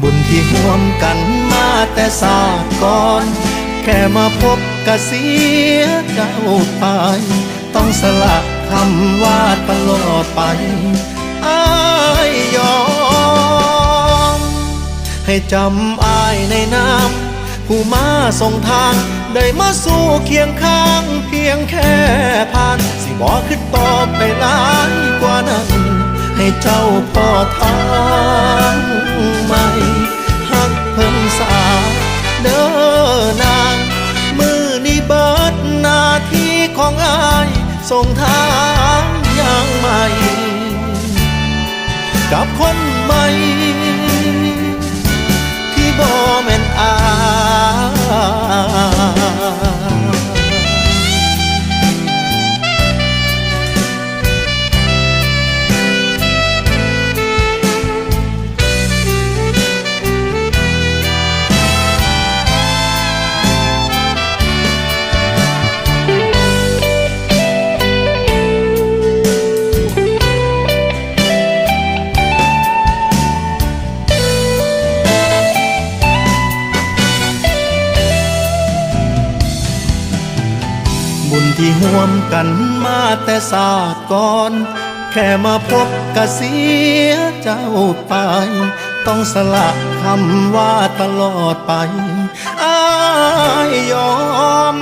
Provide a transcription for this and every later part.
บุญที่ห่วมกันมาแต่ศาสตร์ก่อน แค่มาพบกะเสียเจ้าไป ต้องสละคำว่าตลอดไปอายยอม ให้จำอายในน้ำผู้มาส่งทาง ได้มาสู่เคียงข้าง เพียงแค่ผ่าน สิบอกขึ้นต่อไปหลายกว่านั้น ให้เจ้าพ่อทาง ของอายส่งทางยังใหม่ กับคนใหม่ ที่บ่แม่นอาย ที่ห่วมกันมาแต่ศาสตร์ก่อน แค่มาพบกะเสียเจ้าไป ต้องสละคำว่าตลอดไปอายยอม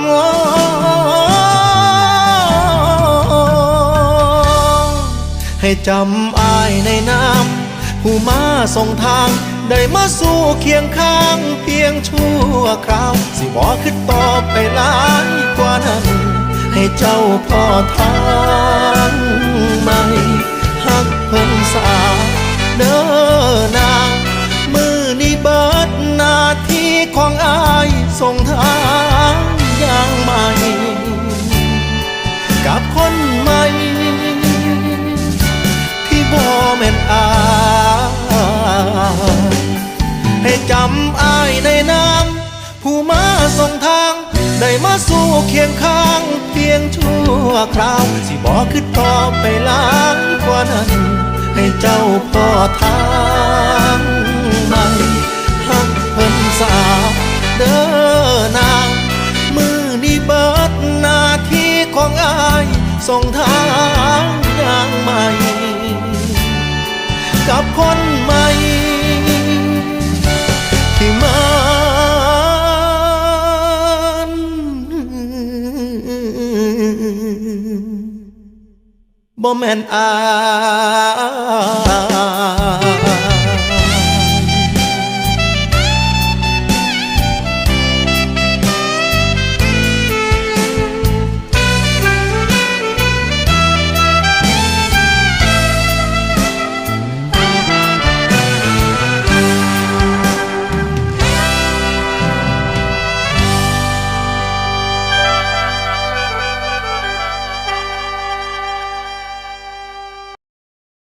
ให้จำอายในน้ำผู้มาส่งทางได้มาสู่เคียงข้างเพียงชั่วคราว สิบอขึ้นต่อไปหลายกว่านั้น ให้เจ้าพ่อทางใหม่หักเพิ่งสาเด้อนามือนี้เบิดหน้าที่ของอายส่งทางอย่างใหม่ กับคนใหม่ที่บ่แม่นอายให้จำอายในน้ำผู้มาส่งทาง ได้มาสู่เคียงข้าง คราว สิบอกขึ้นต่อไปหลายกว่านั้น ให้เจ้าพ่อทางใหม่หักเพิ่นสาเด้อนางมือนี้เบิดหน้าที่ของอายส่งทางอย่างใหม่กับคน บ่แม่นอาย